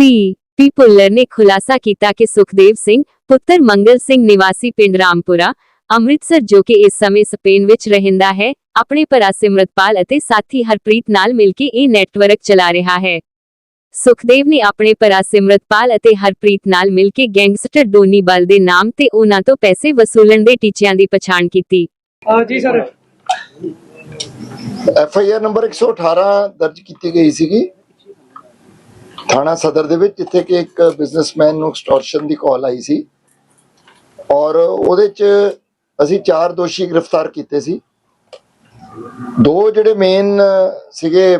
ਸੀ। ਪੀ ਭੁੱਲਰ ਨੇ ਖੁਲਾਸਾ ਕੀਤਾ ਕਿ ਸੁਖਦੇਵ ਸਿੰਘ ਪੁੱਤਰ ਮੰਗਲ ਸਿੰਘ ਨਿਵਾਸੀ ਪਿੰਡ ਰਾਮਪੁਰਾ ਅੰਮ੍ਰਿਤਸਰ ਜੋ ਕਿ ਇਸ ਸਮੇਂ ਸਪੇਨ ਵਿੱਚ ਰਹਿੰਦਾ ਹੈ ਆਪਣੇ ਭਰਾ ਸਿਮਰਤਪਾਲ ਅਤੇ ਸਾਥੀ ਹਰਪ੍ਰੀਤ ਨਾਲ ਮਿਲ ਕੇ ਇਹ ਨੈਟਵਰਕ ਚਲਾ ਰਿਹਾ ਹੈ। ਸੁਖਦੇਵ ਨੇ ਆਪਣੇ ਭਰਾ ਸਿਮਰਤਪਾਲ ਅਤੇ ਹਰਪ੍ਰੀਤ ਨਾਲ ਮਿਲ ਕੇ ਗੈਂਗਸਟਰ ਡੋਨੀ ਬਲ ਦੇ ਨਾਮ ਤੇ ਉਹਨਾਂ ਤੋਂ ਪੈਸੇ ਵਸੂਲਣ ਦੇ ਟੀਚਿਆਂ ਦੀ ਪਛਾਣ ਕੀਤੀ। ਹਾਂ ਜੀ sir. F I R number 118 ਦਰਜ ਕੀਤੀ ਗਈ ਸੀਗੀ। ਥਾਣਾ ਸਦਰ ਦੇ ਵਿੱਚ, ਜਿੱਥੇ ਕਿ ਇੱਕ ਬਿਜ਼ਨਸਮੈਨ ਨੂੰ ਐਕਸਟੋਰਸ਼ਨ ਦੀ ਕਾਲ ਆਈ ਸੀ। ਔਰ ਉਹਦੇ ਚ ਅਸੀਂ ਚਾਰ ਦੋਸ਼ੀ ਗ੍ਰਿਫਤਾਰ ਕੀਤੇ ਸੀ। ਦੋ ਜਿਹੜੇ ਮੇਨ ਸੀਗੇ,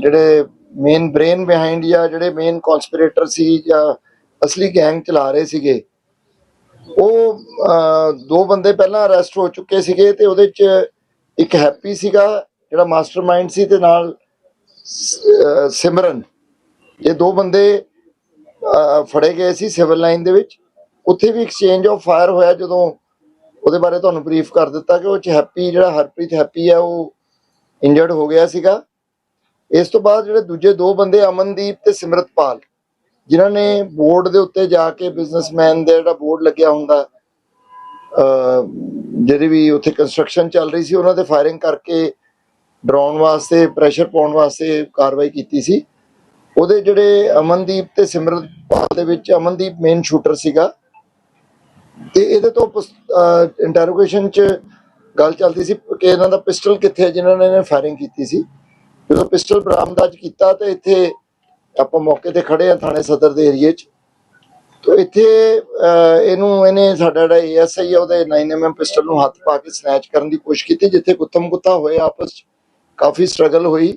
ਜਿਹੜੇ ਮੇਨ ਬ੍ਰੇਨ ਬਿਹਾਈਂਡ ਜਾਂ ਜਿਹੜੇ ਮੇਨ ਕਨਸਪੀਰੇਟਰ ਸੀ ਜਾਂ ਅਸਲੀ ਗੈਂਗ ਚਲਾ ਰਹੇ ਸੀਗੇ, ਉਹ ਦੋ ਬੰਦੇ ਪਹਿਲਾਂ ਅਰੈਸਟ ਹੋ ਚੁੱਕੇ ਸੀਗੇ ਤੇ ਉਹਦੇ ਚ ਇੱਕ ਹੈਪੀ ਸੀਗਾ, ਜਿਹੜਾ ਮਾਸਟਰਮਾਈਂਡ ਸੀ ਤੇ ਨਾਲ ਸਿਮਰਨ। ਇਹ ਦੋ ਬੰਦੇ ਫੜੇ ਗਏ ਸੀ ਸਿਵਲ ਲਾਈਨ ਦੇ ਵਿੱਚ, ਉੱਥੇ ਵੀ ਐਕਸਚੇਂਜ ਆਫ ਫਾਇਰ ਹੋਇਆ ਜਦੋਂ ਉਹਦੇ ਬਾਰੇ ਤੁਹਾਨੂੰ ਬਰੀਫ ਕਰ ਦਿੱਤਾ ਕਿ ਉਹ ਚ ਹੈਪੀ ਜਿਹੜਾ ਹਰਪ੍ਰੀਤ ਹੈਪੀ ਹੈ ਉਹ ਇੰਜਰਡ ਹੋ ਗਿਆ ਸੀਗਾ। ਇਸ ਤੋਂ ਬਾਅਦ ਜਿਹੜੇ ਦੂਜੇ ਦੋ ਬੰਦੇ, ਅਮਨਦੀਪ ਤੇ ਸਿਮਰਤਪਾਲ, ਜਿਨ੍ਹਾਂ ਨੇ ਬੋਰਡ ਦੇ ਉੱਤੇ ਜਾ ਕੇ ਬਿਜ਼ਨਸਮੈਨ ਦਾ ਜਿਹੜਾ ਬੋਰਡ ਲੱਗਿਆ ਹੁੰਦਾ ਜਿਹੜੀ ਵੀ ਉੱਥੇ ਕੰਸਟਰਕਸ਼ਨ ਚੱਲ ਰਹੀ ਸੀ, ਉਹਨਾਂ ਤੇ ਫਾਇਰਿੰਗ ਕਰਕੇ ਡਰਾਉਣ ਵਾਸਤੇ ਪ੍ਰੈਸ਼ਰ ਪਾਉਣ ਵਾਸਤੇ ਕਾਰਵਾਈ ਕੀਤੀ ਸੀ। ਉਹਦੇ ਜਿਹੜੇ ਅਮਨਦੀਪ ਤੇ ਸਿਮਰਤਪਾਲ ਦੇ ਵਿੱਚ ਅਮਨਦੀਪ ਮੇਨ ਸ਼ੂਟਰ ਸੀਗਾ। ਤੇ ਇਹਦੇ ਤੋਂ ਇੰਟਰੋਗੇਸ਼ਨ ਚ ਗੱਲ ਚੱਲਦੀ ਸੀ ਕਿ ਇਹਨਾਂ ਦਾ ਪਿਸਟਲ ਕਿੱਥੇ ਹੈ, ਜਿਨ੍ਹਾਂ ਨੇ ਫਾਇਰਿੰਗ ਕੀਤੀ ਸੀ। ਜਦੋਂ ਪਿਸਟਲ ਬਰਾਮਦਾਜ ਕੀਤਾ ਤੇ ਇੱਥੇ ਆਪਾਂ ਮੌਕੇ ਤੇ ਖੜੇ ਆ ਥਾਣੇ ਸਦਰ ਦੇ ਏਰੀਏ 'ਚ। ਤੋ ਇੱਥੇ ਇਹਨੂੰ, ਇਹਨੇ ਸਾਡਾ ਜਿਹੜਾ ਏਐਸਆਈ ਆ, ਉਹਦੇ 9mm ਪਿਸਟਲ ਨੂੰ ਹੱਥ ਪਾ ਕੇ ਸਨੈਚ ਕਰਨ ਦੀ ਕੋਸ਼ਿਸ਼ ਕੀਤੀ, ਜਿੱਥੇ ਗੁੱਤਮ ਗੁੱਤਾ ਹੋਏ, ਆਪਸ 'ਚ ਕਾਫੀ ਸਟਰਗਲ ਹੋਈ।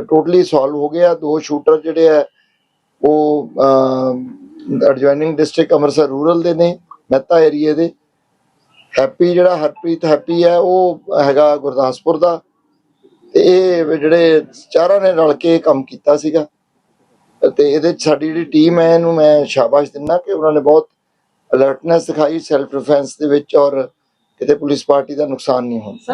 ਟੋਟਲੀ ਸੋਲਵ ਹੋ ਗਿਆ। ਦੋ ਸ਼ੂਟਰ ਜਿਹੜੇ ਆ, ਉਹ ਐਡਜੋਇਨਿੰਗ ਡਿਸਟ੍ਰਿਕਟ ਅੰਮ੍ਰਿਤਸਰ ਰੂਰਲ ਦੇ ਨੇ, ਮਹਿਤਾ ਏਰੀਏ ਦੇ। ਹੈਪੀ ਜਿਹੜਾ ਹਰਪ੍ਰੀਤ ਹੈਪੀ ਹੈ ਉਹ ਹੈਗਾ ਗੁਰਦਾਸਪੁਰ ਦਾ। ਤੇ ਇਹ ਜਿਹੜੇ ਚਾਰਾਂ ਨੇ ਰਲ ਕੇ ਇਹ ਕੰਮ ਕੀਤਾ ਸੀਗਾ। ਤੇ ਇਹਦੇ 'ਚ ਸਾਡੀ ਜਿਹੜੀ ਟੀਮ ਹੈ, ਇਹਨੂੰ ਮੈਂ ਸ਼ਾਬਾਸ਼ ਦਿੰਦਾ ਕਿ ਉਹਨਾਂ ਨੇ ਬਹੁਤ ਅਲਰਟਨੈਸ ਦਿਖਾਈ ਸੈਲਫ ਡਿਫੈਂਸ ਦੇ ਵਿੱਚ ਔਰ ਕਿਤੇ ਪੁਲਿਸ ਪਾਰਟੀ ਦਾ ਨੁਕਸਾਨ ਨਹੀਂ ਹੋਣਾ।